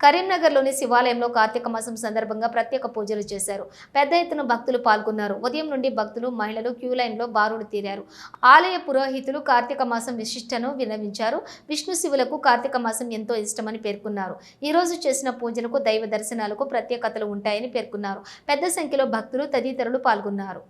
కరీంనగర్లోని శివాలయంలో కార్తీక మాసం సందర్భంగా ప్రత్యేక పూజలు చేశారు. పెద్ద ఎత్తున భక్తులు పాల్గొన్నారు. ఉదయం నుండి భక్తులు మహిళలు క్యూ లైన్లో బారుడు తీరారు. ఆలయ పురోహితులు కార్తీక మాసం విశిష్టను విన్నవించారు విష్ణు శివులకు కార్తీక మాసం ఎంతో ఇష్టమని పేర్కొన్నారు. ఈ రోజు చేసిన పూజలకు దైవ దర్శనాలకు ప్రత్యేకతలు ఉంటాయని పేర్కొన్నారు. పెద్ద సంఖ్యలో భక్తులు తదితరులు పాల్గొన్నారు.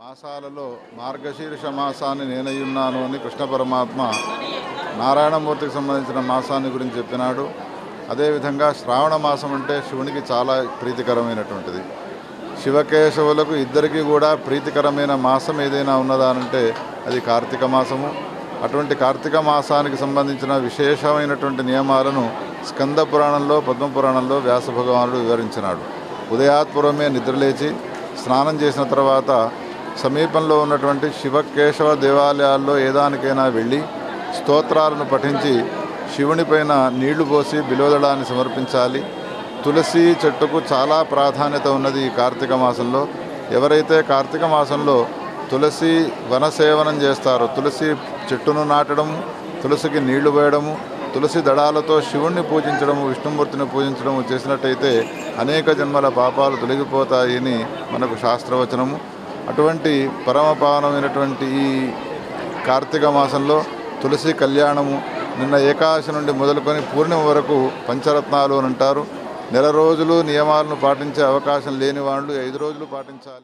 మాసాలలో మార్గశీర్ష మాసాన్ని నేనయ్యున్నాను అని కృష్ణ పరమాత్మ నారాయణమూర్తికి సంబంధించిన మాసాన్ని గురించి చెప్పినాడు. అదేవిధంగా శ్రావణ మాసం అంటే శివునికి చాలా ప్రీతికరమైనటువంటిది. శివకేశవులకు ఇద్దరికీ కూడా ప్రీతికరమైన మాసం ఏదైనా ఉన్నదా అంటే అది కార్తీక మాసము. అటువంటి కార్తీక మాసానికి సంబంధించిన విశేషమైనటువంటి నియమాలను స్కంద పురాణంలో పద్మ పురాణంలో వ్యాస భగవానుడు వివరించినాడు. ఉదయాత్పూర్వమే నిద్రలేచి స్నానం చేసిన తర్వాత సమీపంలో ఉన్నటువంటి శివకేశవ దేవాలయాల్లో ఏదానికైనా వెళ్ళి స్తోత్రాలను పఠించి శివునిపైన నీళ్ళు పోసి బిలోదళాన్ని సమర్పించాలి. తులసి చెట్టుకు చాలా ప్రాధాన్యత ఉన్నది ఈ కార్తీక మాసంలో. ఎవరైతే కార్తీక మాసంలో తులసి వనసేవనం చేస్తారో తులసి చెట్టును నాటడం తులసికి నీళ్ళు పోయడము తులసి దళాలతో శివుణ్ణి పూజించడము విష్ణుమూర్తిని పూజించడము చేసినట్టయితే అనేక జన్మల పాపాలు తొలగిపోతాయని మనకు శాస్త్రవచనము. అటువంటి పరమపావనమైనటువంటి ఈ కార్తీక మాసంలో తులసి కళ్యాణము నిన్న ఏకాదశి నుండి మొదలుకొని పూర్ణిమ వరకు పంచరత్నాలు అని అంటారు. నెల రోజులు నియమాలను పాటించే అవకాశం లేని వాళ్ళు ఐదు రోజులు పాటించాలి.